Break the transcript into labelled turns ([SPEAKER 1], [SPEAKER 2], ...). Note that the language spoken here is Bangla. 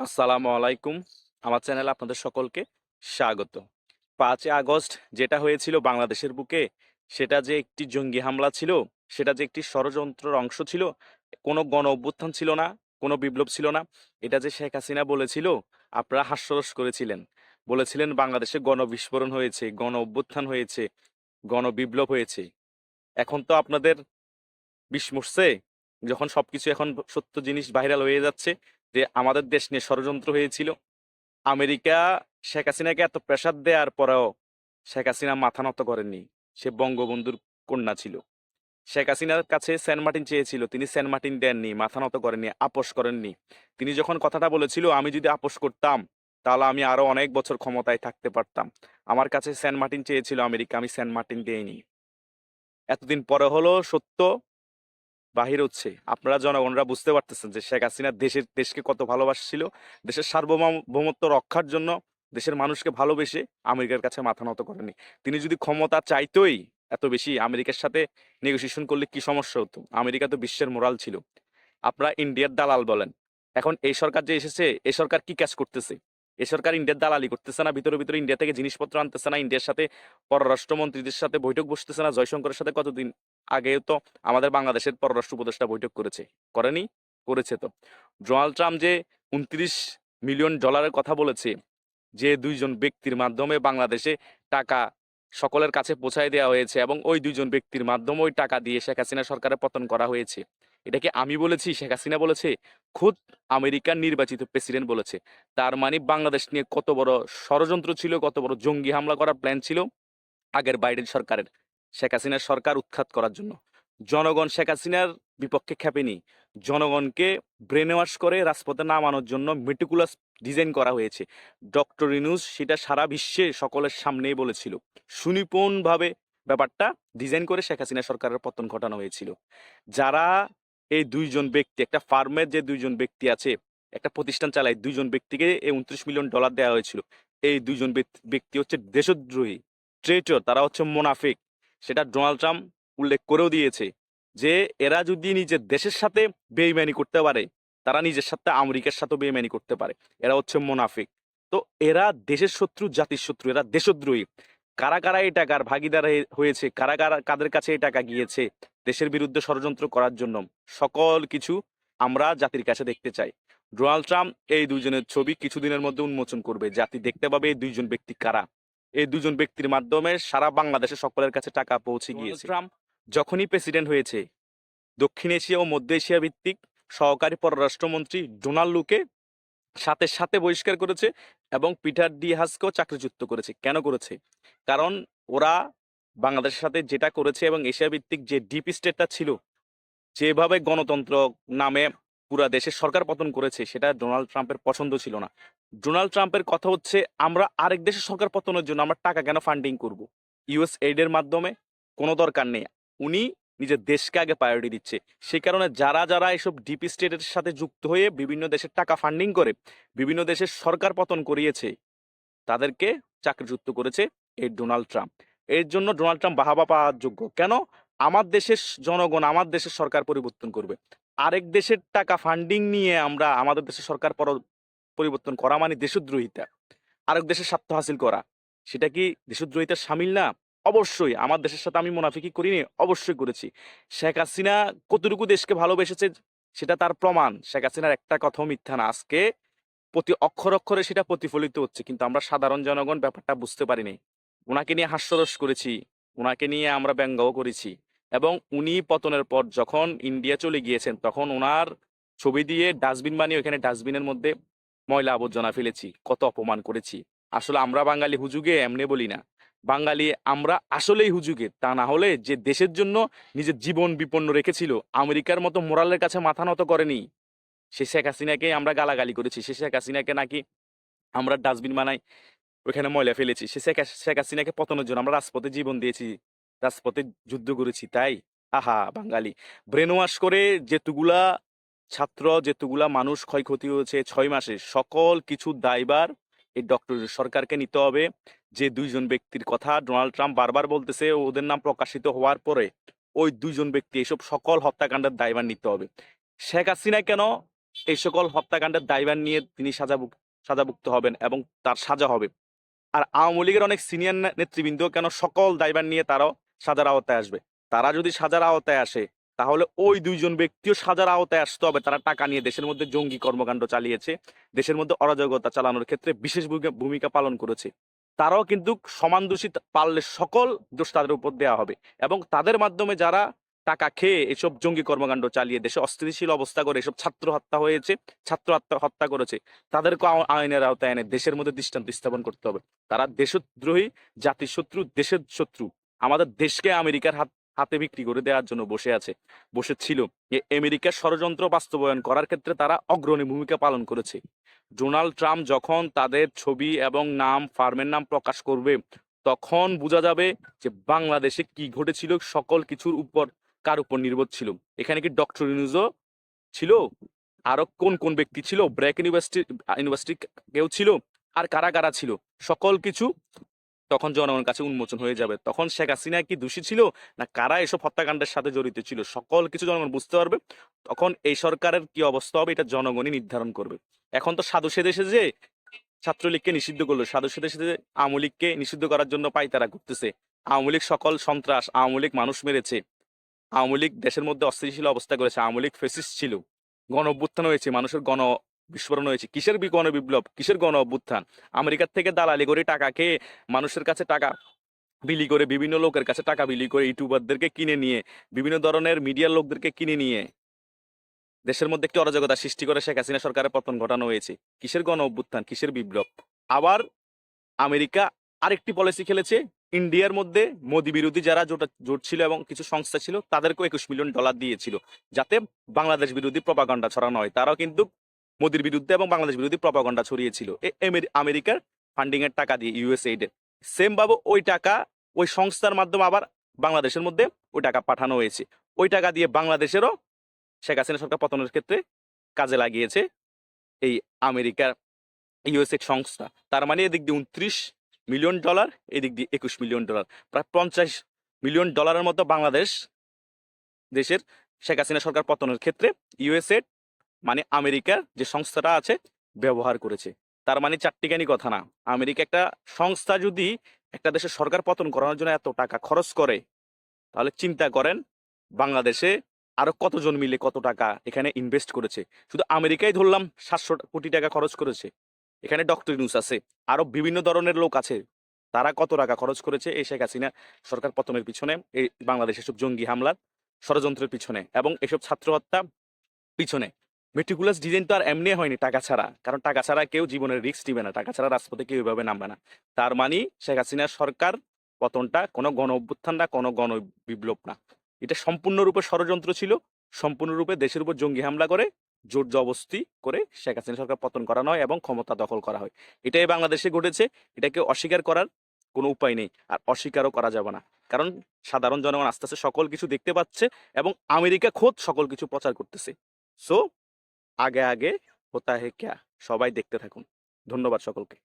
[SPEAKER 1] আসসালামু আলাইকুম। আমার চ্যানেলে আপনাদের সকলকে স্বাগত। পাঁচই আগস্ট যেটা হয়েছিল বাংলাদেশের বুকে, সেটা যে একটি জঙ্গি হামলা ছিল, সেটা যে একটি ষড়যন্ত্রের অংশ ছিল, কোনো গণ অভ্যুত্থান ছিল না, কোনো বিপ্লব ছিল না, এটা যে শেখ হাসিনা বলেছিল, আপনারা হাস্যরস করেছিলেন। বলেছিলেন বাংলাদেশে গণ বিস্ফোরণ হয়েছে গণ অভ্যুত্থান হয়েছে গণ বিপ্লব হয়েছে। এখন তো আপনাদের বিষ মরছে যখন সবকিছু এখন সত্য জিনিস ভাইরাল হয়ে যাচ্ছে যে আমাদের দেশ নিয়ে ষড়যন্ত্র হয়েছিল। আমেরিকা শেখ হাসিনাকে এত প্রেসার দেওয়ার পরেও শেখ হাসিনা মাথা নত করেননি। সে বঙ্গবন্ধুর কন্যা ছিল। শেখ হাসিনার কাছে সেন্ট মার্টিন চেয়েছিল। তিনি সেন্ট মার্টিন দেননি, মাথা নত করেননি, আপোষ করেননি। তিনি যখন কথাটা বলেছিল, আমি যদি আপোষ করতাম, তাহলে আমি আরও অনেক বছর ক্ষমতায় থাকতে পারতাম। আমার কাছে সেন্ট মার্টিন চেয়েছিল আমেরিকা, আমি সেন্ট মার্টিন দেইনি। এতদিন পরে হলো সত্য বাহির হচ্ছে। আপনারা জনগণরা বুঝতে পারতেছেন যে শেখ হাসিনা দেশের, দেশকে কত ভালোবাসছিল, দেশের সার্বভৌমত্ব রক্ষার জন্য দেশের মানুষকে ভালোবেসে আমেরিকার কাছে মাথা নত করেনি। তিনি যদি ক্ষমতা চাইতোই এত বেশি আমেরিকার সাথে নেগোসিয়েশন করলে কি সমস্যা হতো? আমেরিকা তো বিশ্বের মোরাল ছিল। আপনারা ইন্ডিয়ার দালাল বলেন। এখন এই সরকার যে এসেছে, এ সরকার কি কাজ করতেছে? এ সরকার ইন্ডিয়ার দালালি করতেছে না, ভিতরে ভিতরে ইন্ডিয়া থেকে জিনিসপত্র আনতেছে না, ইন্ডিয়ার সাথে পররাষ্ট্রমন্ত্রীদের সাথে বৈঠক বসতেছে না, জয়শঙ্করের সাথে কতদিন আগেও তো আমাদের বাংলাদেশের পররাষ্ট্র উপদেষ্টা বৈঠক করেছে। করেনি? করেছে তো। ডোনাল্ড ট্রাম্প যে উনত্রিশ মিলিয়ন ডলারের কথা বলেছে, যে দুইজন ব্যক্তির মাধ্যমে বাংলাদেশে টাকা সকলের কাছে পৌঁছায় দেওয়া হয়েছে এবং ওই দুইজন ব্যক্তির মাধ্যমে ওই টাকা দিয়ে শেখ হাসিনা সরকারের পতন করা হয়েছে। এটাকে আমি বলেছি? শেখ হাসিনা বলেছে? খুদ আমেরিকার নির্বাচিত প্রেসিডেন্ট বলেছে। তার মানে বাংলাদেশ নিয়ে কত বড় ষড়যন্ত্র ছিল, কত বড় জঙ্গি হামলা করার প্ল্যান ছিল আগের বাইডেন সরকারের। শেখ হাসিনার সরকার উৎখাত করার জন্য। জনগণ শেখ হাসিনার বিপক্ষে খেপেনি জনগণকে ব্রেন ওয়াশ করে রাজপথে নামানোর জন্য মেটিকুলাস ডিজাইন করা হয়েছে। ডক্টর ইনুস সেটা সারা বিশ্বে সকলের সামনেই বলেছিল। সুনিপুণভাবে ব্যাপারটা ডিজাইন করে শেখ হাসিনা সরকারের পতন ঘটানো হয়েছিল। যারা এই দুইজন ব্যক্তি, একটা ফার্মের যে দুইজন ব্যক্তি আছে, একটা প্রতিষ্ঠান চালায়, দুইজন ব্যক্তিকে এই উনত্রিশ মিলিয়ন ডলার দেওয়া হয়েছিল। এই দুইজন ব্যক্তি হচ্ছে দেশদ্রোহী ট্রেটর তারা হচ্ছে মোনাফিক। সেটা ডোনাল্ড ট্রাম্প উল্লেখ করেও দিয়েছে যে এরা যদি নিজের দেশের সাথে বেইমানি করতে পারে, তারা নিজের সাথে আমেরিকার সাথে বেইমানি করতে পারে। এরা হচ্ছে মোনাফিক। তো এরা দেশের শত্রু, জাতির শত্রু, এরা দেশদ্রোহী। কারা কারা এই টাকার ভাগিদার হয়েছে? কারা কারা, কাদের কাছে এই টাকা গিয়েছে? দেশের বিরুদ্ধে ষড়যন্ত্র করার জন্য। সকল কিছু আমরা জাতির কাছে দেখতে চাই। ডোনাল্ড ট্রাম্প এই দুইজনের ছবি কিছুদিনের মধ্যে উন্মোচন করবে। জাতি দেখতে পাবে এই দুইজন ব্যক্তি কারা। এই দুজন ব্যক্তির মাধ্যমে সারা বাংলাদেশে সকলের কাছে টাকা পৌঁছে গিয়েছে। ট্রাম্প যখনই প্রেসিডেন্ট হয়েছে দক্ষিণ এশিয়া ও মধ্য এশিয়া ভিত্তিক সহকারী পররাষ্ট্রমন্ত্রী ডোনাল্ড লুকে সাথে সাথে বহিষ্কার করেছে এবং পিটার ডি হাসকেও চাকরিচ্যুত করেছে। কেন করেছে? কারণ ওরা বাংলাদেশের সাথে যেটা করেছে এবং এশিয়া ভিত্তিক যে ডিপ স্টেটটা ছিল যেভাবে গণতন্ত্র নামে পুরা দেশের সরকার পতন করেছে, সেটা ডোনাল্ড ট্রাম্পের পছন্দ ছিল না। ডোনাল্ড ট্রাম্পের কথা হচ্ছে, আমরা আরেক দেশের সরকার পতনের জন্য আমরা টাকা কেন ফান্ডিং করব? ইউএস এইডের মাধ্যমে কোনো দরকার নেই। উনি নিজের দেশকে আগে প্রায়োরিটি দিচ্ছে। সেই কারণে যারা যারা এসব ডিপি স্টেটের সাথে যুক্ত হয়ে বিভিন্ন দেশের টাকা ফান্ডিং করে, বিভিন্ন দেশের সরকার পতন করিয়েছে, তাদেরকে চাকরিচ্যুত করেছে এই ডোনাল্ড ট্রাম্প। এর জন্য ডোনাল্ড ট্রাম্প বাহাবা পাওয়ার যোগ্য। কেন? আমার দেশের জনগণ, আমার দেশের সরকার পরিবর্তন করবে। আরেক দেশের টাকা ফান্ডিং নিয়ে আমরা আমাদের দেশের সরকার পর- পরিবর্তন করা মানে দেশদ্রোহিতা। আরেক দেশের স্বার্থ হাসিল করা। সেটা কি দেশদ্রোহিতার সামিল না? অবশ্যই। আমার দেশের সাথে আমি মুনাফিকি করিনি, অবশ্যই করেছি। শেখ হাসিনা কতটুকু দেশকে ভালোবেসেছে সেটা তার প্রমাণ। শেখ হাসিনার একটা কথাও মিথ্যা না। আজকে প্রতি অক্ষর অক্ষরে সেটা প্রতিফলিত হচ্ছে, কিন্তু আমরা সাধারণ জনগণ ব্যাপারটা বুঝতে পারিনি। ওনাকে নিয়ে হাস্যরস করেছি ওনাকে নিয়ে আমরা ব্যঙ্গও করেছি। এবং উনি পতনের পর যখন ইন্ডিয়া চলে গিয়েছেন, তখন ওনার ছবি দিয়ে ডাস্টবিন বানিয়ে ওখানে ডাস্টবিনের মধ্যে ময়লা আবর্জনা ফেলেছি, কত অপমান করেছি। আসলে আমরা বাঙালি হুজুগে এমনি বলি না। বাঙালি আমরা আসলেই হুজুগে, তা না হলে যে দেশের জন্য নিজের জীবন বিপন্ন রেখেছিল, আমেরিকার মতো মোরালের কাছে মাথা নত করেনি। সে শেখ হাসিনাকে আমরা গালাগালি করেছি, সে শেখ হাসিনাকে নাকি আমরা ডাস্টবিন বানাই, ওইখানে ময়লা ফেলেছি। সে শেখ শেখ হাসিনাকে পতনের জন্য আমরা রাজপথে জীবন দিয়েছি। রাজপথে যুদ্ধ করেছি, তাই? আহা, বাঙালি। ব্রেন ওয়াশ করে যেতুগুলা ছাত্র, যেতুগুলা মানুষ ক্ষয়ক্ষতি হয়েছে ছয় মাসে, সকল কিছু দায়বার এই ডক্টর সরকারকে নিতে হবে। যে দুইজন ব্যক্তির কথা ডোনাল্ড ট্রাম্প বারবার বলতেছে, ওদের নাম প্রকাশিত হওয়ার পরে ওই দুইজন ব্যক্তি এসব সকল হত্যাকাণ্ডের দায়বার নিতে হবে। শেখ হাসিনা কেন এই সকল হত্যাকাণ্ডের দায়ভার নিয়ে তিনি সাজাভুক সাজাভুক্ত হবেন এবং তার সাজা হবে? আর আওয়ামী লীগের অনেক সিনিয়র নেতৃবৃন্দ কেন সকল দায়ভার নিয়ে তারাও সাজার আওতায় আসবে। তারা যদি সাজার আওতায় আসে, তাহলে ওই দুইজন ব্যক্তিও সাজার আওতায় আসতে হবে। তারা টাকা নিয়ে দেশের মধ্যে জঙ্গি কর্মকাণ্ড চালিয়েছে, দেশের মধ্যে অরাজকতা চালানোর ক্ষেত্রে বিশেষ ভূমিকা- পালন করেছে। তারাও কিন্তু সমান দোষী পারলে সকল দোষ তাদের উপর দেওয়া হবে। এবং তাদের মাধ্যমে যারা টাকা খেয়ে এসব জঙ্গি কর্মকাণ্ড চালিয়ে দেশে অস্থিতিশীল অবস্থা করে এসব ছাত্র হত্যা হয়েছে, ছাত্র হত্যা হত্যা করেছে তাদেরকে আইনের আওতায় এনে দেশের মধ্যে দৃষ্টান্ত স্থাপন করতে হবে। তারা দেশদ্রোহী জাতির শত্রু দেশের শত্রু। আমাদের দেশকে আমেরিকার হাত, হাতে বিক্রি করে দেওয়ার জন্য বসে আছে বসে ছিল যে আমেরিকার ষড়যন্ত্র বাস্তবায়ন করার ক্ষেত্রে তারা অগ্রণী ভূমিকা পালন করেছে। ডোনাল্ড ট্রাম্প যখন তাদের ছবি এবং নাম, ফার্মের নাম প্রকাশ করবে, তখন বোঝা যাবে যে বাংলাদেশে কি ঘটেছিল, সকল কিছুর উপর কার উপর নির্ভর ছিল। এখানে কি ডক্টর ইউনুজও ছিল? আরও কোন কোন ব্যক্তি ছিল? ব্র্যাক ইউনিভার্সিটি ইউনিভার্সিটি কেউ ছিল? আর কারা কারা ছিল? সকল কিছু তখন জনগণের কাছে উন্মোচন হয়ে যাবে, তখন শেখ হাসিনা কি দোষী ছিল? না কারা এসব হত্যাকাণ্ডের সাথে জড়িত ছিল? সকল কিছু জনগণ বুঝতে পারবে, তখন এই সরকারের কি অবস্থা হবে? এটা জনগণই নির্ধারণ করবে। এখন তো সাধু সেদে যে ছাত্রলীগকে নিষিদ্ধ করল। সাধু সেদে সেজে আওয়ামী লীগকে নিষিদ্ধ করার জন্য পাইতারা করতেছে আওয়ামী লীগ সকল সন্ত্রাস, আওয়ামী লীগ মানুষ মেরেছে। আওয়ামী লীগ দেশের মধ্যে অস্থিতিশীল অবস্থা করেছে। আওয়ামী লীগ ফেসিস ছিল। গণ অভ্যুত্থান হয়েছে। মানুষের গণ বিস্ফোরণ হয়েছে। কিসের গণ বিপ্লব? কিসের গণ অভ্যুত্থান? আমেরিকার থেকে দালালি করে টাকা খেয়ে মানুষের কাছে টাকা বিলি করে বিভিন্ন লোকের কাছে টাকা বিলি করে ইউটিউবারদেরকে কিনে নিয়ে, বিভিন্ন ধরনের মিডিয়ার লোকদেরকে কিনে নিয়ে দেশের মধ্যে একটি অরাজকতা সৃষ্টি করে শেখ হাসিনা সরকারের পতন ঘটানো হয়েছে। কিসের গণ অভ্যুত্থান? কিসের বিপ্লব? আবার আমেরিকা আরেকটি পলিসি খেলেছে। ইন্ডিয়ার মধ্যে মোদি বিরোধী যারা জোট জোট ছিল এবং কিছু সংস্থা ছিল, তাদেরকেও একুশ মিলিয়ন ডলার দিয়েছিল। যাতে বাংলাদেশ বিরোধী প্রপাগন্ডা ছড়ানো হয়। তারাও কিন্তু মোদির বিরুদ্ধে এবং বাংলাদেশ বিরোধী প্রপাগন্ডা ছড়িয়েছিল। আমেরিকার ফান্ডিং এর টাকা দিয়ে ইউএসএইড এর সেম ভাবে ওই টাকা, ওই সংস্থার মাধ্যমে আবার বাংলাদেশের মধ্যে ওই টাকা পাঠানো হয়েছে। ওই টাকা দিয়ে বাংলাদেশেরও শেখ হাসিনা সরকার পতনের ক্ষেত্রে কাজে লাগিয়েছে এই আমেরিকার ইউএসএ সংস্থা। তার মানে এদিক দিয়ে উনত্রিশ মিলিয়ন ডলার, এদিক দিয়ে একুশ মিলিয়ন ডলার। প্রায় পঞ্চাশ মিলিয়ন ডলারের মতো বাংলাদেশ দেশের শেখ হাসিনা সরকার পতনের ক্ষেত্রে ইউএসএ মানে আমেরিকার যে সংস্থাটা আছে, ব্যবহার করেছে। তার মানে চারটিখানি কথা না। আমেরিকা একটা সংস্থা যদি একটা দেশের সরকার পতন করানোর জন্য এত টাকা খরচ করে, তাহলে চিন্তা করেন বাংলাদেশে আরও কতজন মিলে কত টাকা এখানে ইনভেস্ট করেছে। শুধু আমেরিকাই ধরলাম সাতশো কোটি টাকা খরচ করেছে। এখানে ডক্টর নিউজ আছে, আরও বিভিন্ন ধরনের লোক আছে। তারা কত টাকা খরচ করেছে এই শেখ হাসিনা সরকার পতনের পিছনে, এই বাংলাদেশের সব জঙ্গি হামলার ষড়যন্ত্রের পিছনে এবং এসব ছাত্র হত্যা পিছনে। মেট্রিকুলাস ডিজাইন তো আর এমনি হয়নি টাকা ছাড়া। কারণ টাকা ছাড়া কেউ জীবনের রিস্ক দিবে না। টাকা ছাড়া রাজপথে কেউ এভাবে নামবে না। তার মানে শেখ হাসিনার সরকার পতনটা কোনো গণ অভ্যুত্থান না, কোনো গণ বিপ্লব না। এটা সম্পূর্ণরূপে ষড়যন্ত্র ছিল। সম্পূর্ণরূপে দেশের উপর জঙ্গি হামলা করে জোর জবস্তি করে শেখ হাসিনা সরকার পতন করানো হয় এবং ক্ষমতা দখল করা হয়। এটাই বাংলাদেশে ঘটেছে। এটাকে অস্বীকার করার কোনো উপায় নেই। আর অস্বীকারও করা যাবে না। কারণ সাধারণ জনগণ আস্তে আস্তে সকল কিছু দেখতে পাচ্ছে এবং আমেরিকা খোদ সকল কিছু প্রচার করতেছে। সো আগে আগে হোতা হে ক্যা? সবাই দেখতে থাকুন। ধন্যবাদ সকলকে।